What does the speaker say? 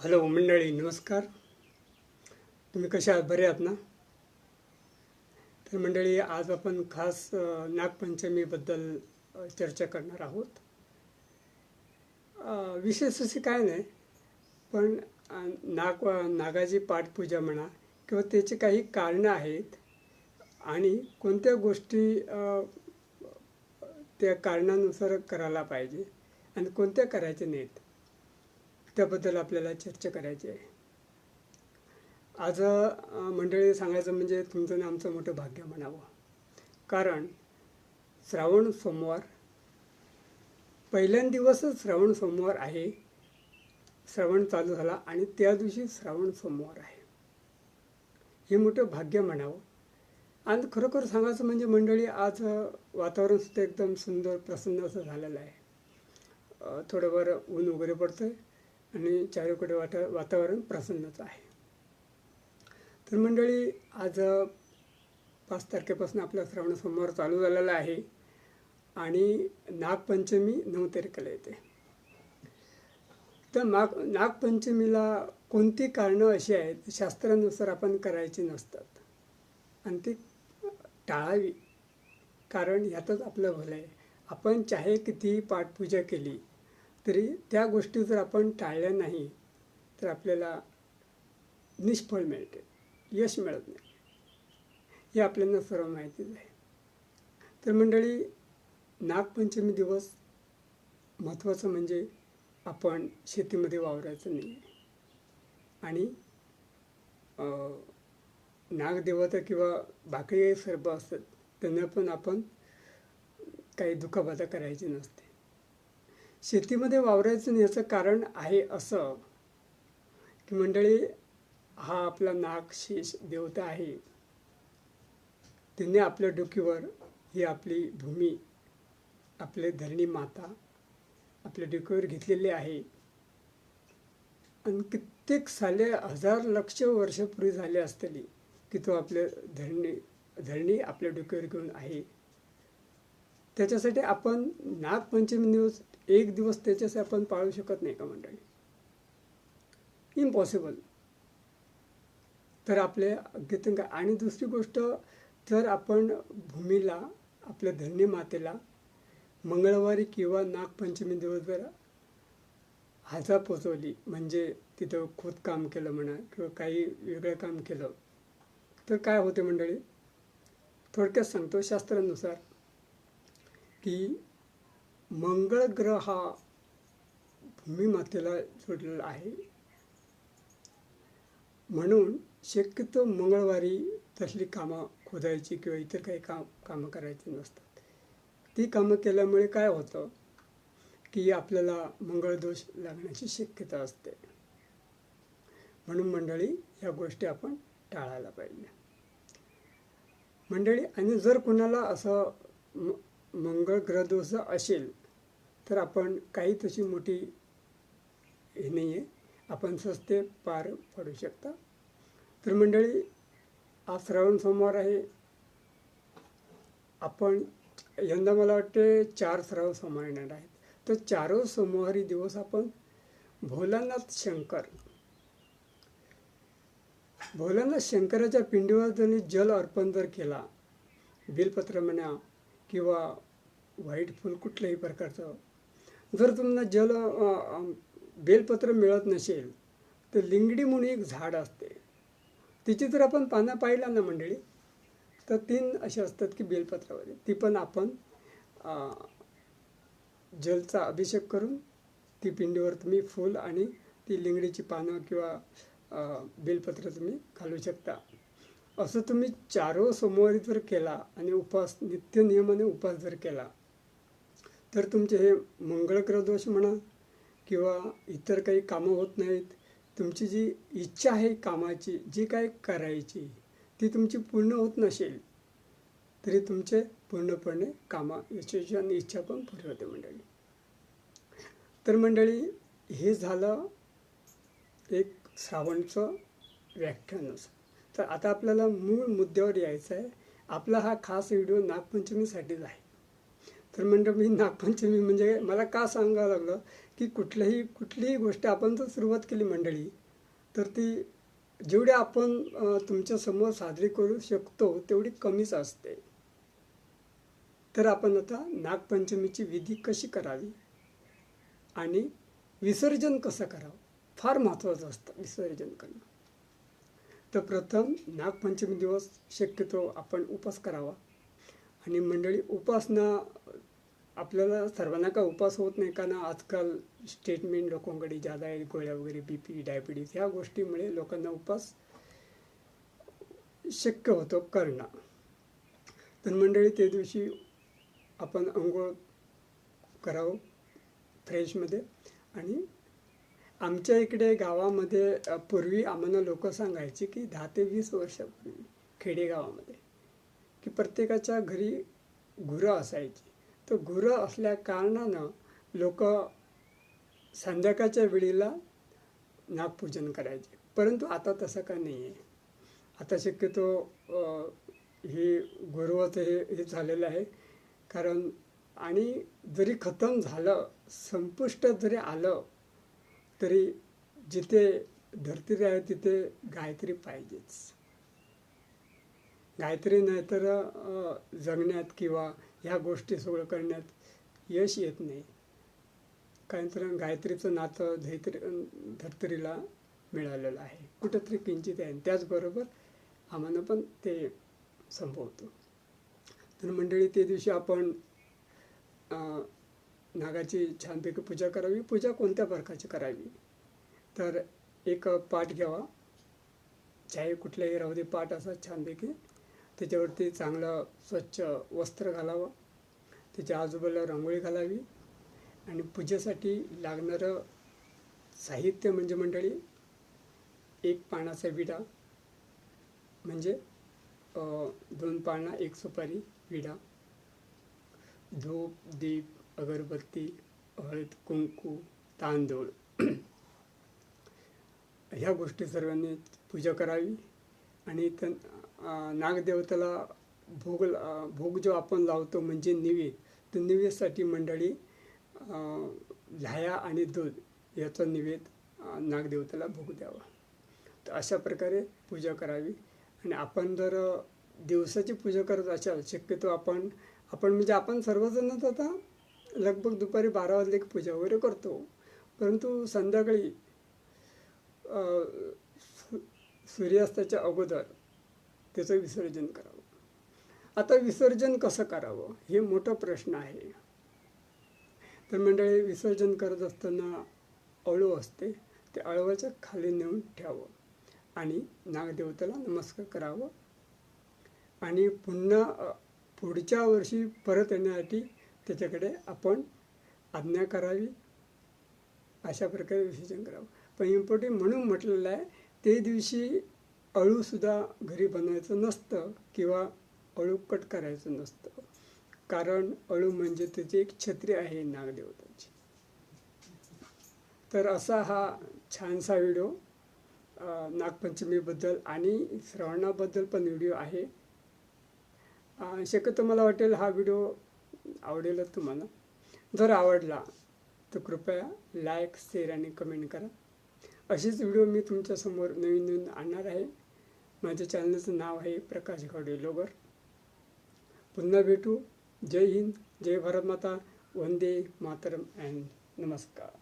Hello मंडळी नमस्कार. तुम्ही कशा आहात? बरे आहात ना? तर मंडळी आज आपण खास नागपंचमीबद्दल चर्चा करणार आहोत. विशेष असे काय नाही पण नाग नागाची पाठपूजा म्हणा किंवा त्याची काही कारणं आहेत आणि कोणत्या गोष्टी त्या कारणानुसार करायला पाहिजे आणि कोणत्या करायच्या नाहीत. त्याबद्दल आपल्याला चर्चा करायची आहे. आज मंडळी सांगायचं म्हणजे तुमचं आणि आमचं मोठं भाग्य म्हणावं. कारण श्रावण सोमवार पहिल्यान दिवसच श्रावण सोमवार आहे. श्रावण चालू झाला आणि त्या दिवशी श्रावण सोमवार आहे. हे मोठं भाग्य म्हणावं. आणि खरोखर सांगायचं म्हणजे मंडळी आज वातावरणसुद्धा एकदम सुंदर प्रसन्न असं झालेलं आहे. थोडंफार ऊन वगैरे पडतं आहे आणि चारीकडे वाटा वातावरण प्रसन्नच आहे. तर मंडळी आज पाच तारखेपासून आपला श्रावण सोमवार चालू झालेला आहे आणि नागपंचमी नऊ तारखेला येते. तर माग नागपंचमीला कोणती कारणं अशी आहेत? शास्त्रानुसार आपण करायची नसतात. आणि ती टाळावी. कारण ह्यातच आपलं भलं आहे. आपण चाहे कितीही पाठपूजा केली तरी त्या गोष्टी जर आपण टाळल्या नाही तर आपल्याला निष्फळ मिळते यश मिळत नाही. हे आपल्याला सर्व माहितीच आहे. तर मंडळी नागपंचमी दिवस महत्त्वाचं म्हणजे आपण शेतीमध्ये वावरायचं नाही. आणि नागदेवता किंवा बाकी सर्व असतात त्यांना पण आपण काही दुखाबाधा करायची नसते. शेतीमध्ये वावरायचं याचं कारण आहे असं की मंडळी हा आपला नागशेष देवता आहे. त्यांनी आपल्या डोकीवर ही आपली भूमी आपले धरणी माता आपल्या डोकीवर घेतलेली आहे. आणि कित्येक साले हजार लक्ष वर्षपूर्वी झाले असतली की तो आपल्या धरणी धरणी आपल्या डोक्यावर घेऊन आहे. त्याच्यासाठी आपण नागपंचमी दिवस एक दिवस त्याच्यासाठी आपण पाळू शकत नाही का मंडळी? इम्पॉसिबल तर आपले गीतंग आणि दुसरी गोष्ट जर आपण भूमीला आपल्या धन्य मातेला मंगळवारी किंवा नागपंचमी दिवसभर हाजा पोचवली म्हणजे तिथं खोदकाम केलं म्हणा किंवा काही वेगळं काम केलं तर काय होते मंडळी? थोडक्यात सांगतो शास्त्रानुसार. की मंगळ ग्रह हा भूमीमातेला जोडलेला आहे. म्हणून शक्यतो मंगळवारी तसली कामं खोदायची किंवा इतर काही काम कामं करायची नसतात. ती कामं केल्यामुळे काय होतं की आपल्याला मंगळदोष लागण्याची शक्यता असते. म्हणून मंडळी या गोष्टी आपण टाळायला पाहिजे. मंडळी आणि जर कोणाला असं मंगळ ग्रहदोष असेल तर आपण काही तशी मोठी हे नाही आहे आपण सस्ते पार पडू शकता. तर मंडळी आज श्रावण सोमवार आहे. आपण यंदा मला वाटते चार श्रावण सोमवार येणार आहेत. तर चारो सोमवारी दिवस आपण भोलानाथ शंकर भोलानाथ शंकराच्या पिंडीवर त्यांनी जल अर्पण जर केला बिलपत्र म्हणा किंवा व्हाईट फूल कुठल्याही प्रकारचं. जर तुम्हाला जल बेलपत्र मिळत नसेल तर लिंगडी म्हणून एक झाड असते. तिची जर आपण पानं पाहिला ना मंडळी तर तीन असे असतात की बेलपत्रामध्ये ती पण आपण जलचा अभिषेक करून ती पिंडीवर तुम्ही फूल आणि ती लिंगडीची पानं किंवा बेलपत्र तुम्ही घालू शकता. असं तुम्ही चारो सोमवारी जर केला आणि उपवास नित्य नियमाने उपवास जर केला तर तुमचे हे मंगळग्रह दोष म्हणा किंवा इतर काही कामं होत नाहीत तुमची जी इच्छा आहे कामाची जी काय करायची ती तुमची पूर्ण होत नसेल तरी तुमचे पूर्णपणे कामं यशस्वी आणि इच्छा पण पूर्ण होते मंडळी. तर मंडळी हे झालं एक श्रावणचं व्याख्यानच तर आता आपल्याला मूळ मुद्द्यावर यायचं आहे. आपला हा खास व्हिडिओ नागपंचमीसाठीच आहे. तर म्हणजे मी नागपंचमी म्हणजे मला का सांगावं लागलं की कुठल्याही कुठलीही गोष्ट आपण जर सुरुवात केली मंडळी तर ती जेवढी आपण तुमच्यासमोर साजरी करू शकतो तेवढी कमीच असते. तर आपण आता नागपंचमीची विधी कशी करावी आणि विसर्जन कसं करावं? फार महत्त्वाचं असतं विसर्जन करणं. तर प्रथम नागपंचमी दिवस शक्यतो आपण उपास करावा. आणि मंडळी उपासना आपल्याला सर्वांना काय उपास होत नाही कारण आजकाल स्टेटमेंट लोकांकडे जादा आहे गोळ्या वगैरे बी पी डायबिटीज ह्या गोष्टीमुळे लोकांना उपास शक्य होतो करणं तर मंडळी त्या दिवशी आपण अंघोळ करावं फ्रेशमध्ये आणि आमच्या इकडे गावामध्ये पूर्वी आम्हाला लोक सांगायचे की दहा ते वीस वर्षापूर्वी खेडेगावामध्ये की प्रत्येकाच्या घरी गुरं असायची. तर गुरं असल्या कारणानं लोक संध्याकाळच्या वेळेला नागपूजन करायचे. परंतु आता तसं का नाही आहे आता शक्यतो हे गुरुवाचं हे हे झालेलं आहे. कारण आणि जरी खतम झालं संपुष्ट जरी आलं तरी जिथे धरती आहे तिथे गायत्री पाहिजेच. गायत्री नाही तर जगण्यात किंवा ह्या गोष्टी सगळं करण्यात यश येत नाही. कारण तर गायत्रीचं नातं धैत्री धर्तरीला मिळालेलं आहे. कुठंतरी किंचित आहे. त्याचबरोबर आम्हाला पण ते संपवतो तर मंडळी ते दिवशी आपण नागाची छानपैकी पूजा करावी पूजा कोणत्या प्रकारची करावी? तर एक पाट घ्यावा. चाहे कुठल्याही राहू दे पाट असा छानपैकी त्याच्यावरती चांगलं स्वच्छ वस्त्र घालावं. त्याच्या आजूबाजूला रांगोळी घालावी. आणि पूजेसाठी लागणारं साहित्य म्हणजे मंडळी एक पानाचा विडा. म्हणजे दोन पाना एक सुपारी विडा. धूप दीप अगरबत्ती हळद कुंकू तांदूळ. ह्या गोष्टी सर्वांनी पूजा करावी आणि त्या नागदेवतेला भोग भोग जो आपण लावतो म्हणजे निवेद तर निवेदसाठी मंडळी अं, लाह्या आणि दूध याचा निवेद नागदेवतेला भोग द्यावा. तर अशा प्रकारे पूजा करावी. आणि आपण जर दिवसाची पूजा करत असाल शक्यतो आपण आपण म्हणजे आपण सर्वजणच आता लगभग दुपारी बारा वाजले की पूजा वगैरे करतो. परंतु संध्याकाळी सु सूर्यास्ताच्या अगोदर त्याचं विसर्जन करावं. आता विसर्जन कसं करावं? हे मोठा प्रश्न आहे. तर मंडळी विसर्जन करत असताना अळू असते ते अळवाच्या खाली नेऊन ठेवावं आणि नागदेवतेला नमस्कार करावं. आणि पुन्हा पुढच्या वर्षी परत येण्यासाठी त्याच्याकडे आपण आज्ञा करावी अशा प्रकारे विसर्जन करावं. पण इम्पॉर्टंट म्हणून म्हटलेलं आहे ते दिवशी अळूसुद्धा घरी बनवायचं नसतं किंवा अळू कट करायचं नसतं. कारण अळू म्हणजे त्याची एक छत्री आहे नागदेवताची. तर असा हा छानसा व्हिडिओ नागपंचमीबद्दल आणि श्रावणाबद्दल पण व्हिडिओ आहे. शक्यतो मला वाटेल हा व्हिडिओ आवडेलच तुम्हाला. जर आवडला तर कृपया लाईक शेअर आणि कमेंट करा. असेच व्हिडिओ मी तुमच्यासमोर नवीन नवीन आणणार आहे. माझ्या चॅनलचं नाव आहे प्रकाश गावडे लोगर पुन्हा भेटू. जय हिंद जय भारत माता. वंदे मातरम अँड नमस्कार.